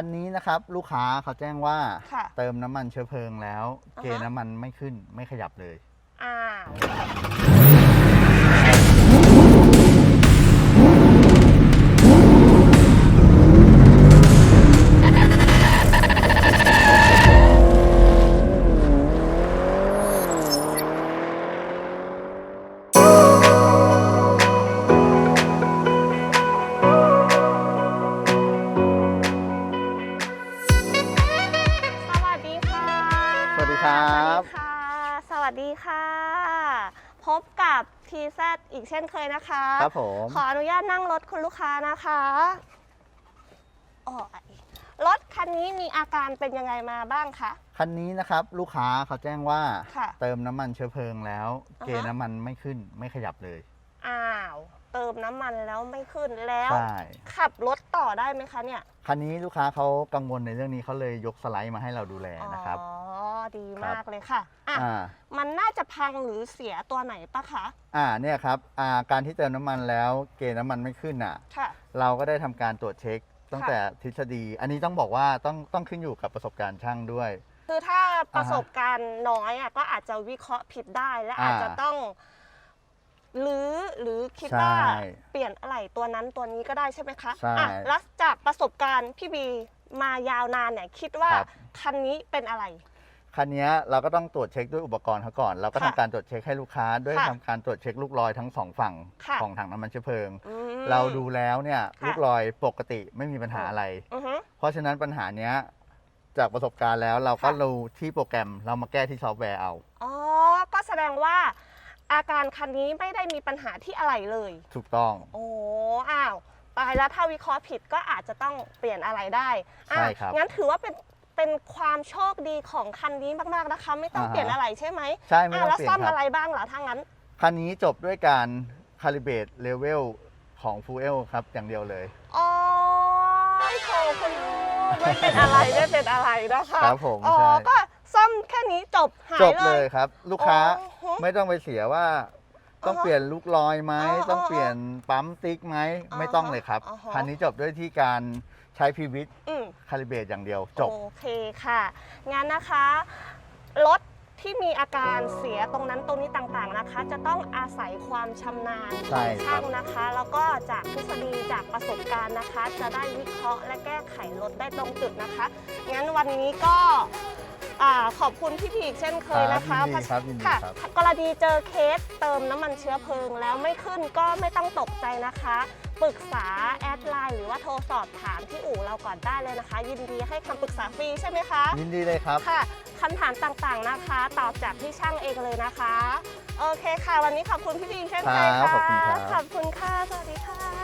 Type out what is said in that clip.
อันนี้นะครับลูกค้าเขาแจ้งว่าค่ะเติมน้ำมันเชื้อเพลิงแล้วอ่าฮะเกณฑ์น้ำมันไม่ขึ้นไม่ขยับเลยอ้า ครับสวัสดีค่ะสวัสดีค่ะ พบกับ TZ อีกเช่นเคยนะคะ ครับผม ขออนุญาตนั่งรถคุณลูกค้านะคะโอ้ยรถคันนี้มีอาการเป็นยังไงมาบ้างคะ คันนี้นะครับลูกค้าเขาแจ้งว่าค่ะเติมน้ำมันเชื้อเพลิงแล้วอ่าฮะเกณฑ์น้ำมันไม่ขึ้นไม่ขยับเลย อ้าวเติมน้ำมันแล้วไม่ขึ้นแล้วใช่ขับรถต่อได้ไหมคะเนี่ย คันนี้ลูกค้าเขากังวลในเรื่องนี้เขาเลยยกสไลด์มาให้เราดูแลนะครับอ๋อ ดีครับมากเลยค่ะอะ อ่า มันน่าจะพังหรือเสียตัวไหนปะคะ อ่าเนี่ยครับอ่าการที่เติมน้ำมันแล้วเกณฑ์น้ำมันไม่ขึ้นอะ ค่ะ เราก็ได้ทำการตรวจเช็ค ตั้งค่ะแต่ทฤษฎี อันนี้ต้องบอกว่าต้องต้องขึ้นอยู่กับประสบการณ์ช่างด้วย คือถ้าประสบการณ์น้อยอะก็อาจจะวิเคราะห์ผิดได้และอ่าอาจจะต้องหรือหรือคิดว่าใช่เปลี่ยนอะไรตัวนั้นตัวนี้ก็ได้ใช่ไหมคะใช่อะแล้วจากประสบการณ์พี่บีมายาวนานเนี่ยคิดว่าครับ คันนี้เป็นอะไร คันนี้เราก็ต้องตรวจเช็คด้วยอุปกรณ์เขาก่อน เราก็ค่ะทำการตรวจเช็คให้ลูกค้า ด้วยค่ะทำการตรวจเช็คลูกรอยทั้งสองฝั่งค่ะของถังน้ำมันเชื้อเพลิง อืมเราดูแล้วเนี่ยค่ะ ลูกรอยปกติไม่มีปัญหาอะไร อือฮึ เพราะฉะนั้นปัญหาเนี้ยจากประสบการณ์แล้วเราก็ค่ะ รู้ที่โปรแกรมเรามาแก้ที่ซอฟต์แวร์เอา อ๋อ ก็แสดงว่า อาการคันนี้ไม่ได้มีปัญหาที่อะไรเลย ถูกต้อง โอ้ อ้าวตายแล้วถ้าวิเคราะห์ผิดก็อาจจะต้องเปลี่ยนอะไรได้อะใช่ครับ งั้นถือว่าเป็น เป็นความโชคดีของคันนี้มากๆนะคะ ไม่ต้องอ่าฮะเปลี่ยนอะไรใช่ไหมใช่ไม่อะต้องแล้วเปลี่ยซ่อนมครัอะไรบบ้างเหรอถ้างั้น คันนี้จบด้วยการคาลิเบตเลเวลของฟูเอลครับอย่างเดียวเลยอ๋อโถคุณลูกไม่เป็นอะไรไม่เป็นอะไรนะคะครับผมอ๋อใช่ ก็ซ่อมแค่นี้จบหายจบเลเลย ยครับ ลูกค้าโอ้โหไม่ต้องไปเสียว่า ต้องอ่าฮะเปลี่ยนลูกลอยไหมอ่าต้องอ่าเปลี่ยนปั๊มติ๊กไหมอ่าไม่ต้องเลยครับ อ่าฮะ คันนี้จบด้วยที่การใช้พีวิทอืม คาลิเบตอย่างเดียวจบ โอเคค่ะ งั้นนะคะ รถที่มีอาการเสียตรงนั้นตรงนี้ต่างๆนะคะ จะต้องอาศัยความชำนาญขใช่องครับ ช่างนะคะ แล้วก็จากทฤษฎีจากประสบการณ์นะคะ จะได้วิเคราะห์และแก้ไขรถได้ตรงจุดนะคะ งั้นวันนี้ก็ อ่าขอบคุณพี่พีอีกเช่นเคยนะคะยินดีครับยินดีค่ะครับ กรณีเจอเคสเติมน้ำมันเชื้อเพลิง แล้วไม่ขึ้นก็ไม่ต้องตกใจนะคะ ปรึกษาแอดไลน์หรือว่าโทรสอบถามที่อู่เราก่อนได้เลยนะคะ ยินดีให้คำปรึกษาฟรีใช่ไหมคะ ยินดีเลยครับ ค่ะคำถามต่างๆนะคะ ตอบจากที่ช่างเองเลยนะคะ โอเคค่ะ วันนี้ขอบคุณพี่บีเช่นเคยครับค่ะขอบคุณครับ ขอบคุณค่ะ สวัสดีค่ะ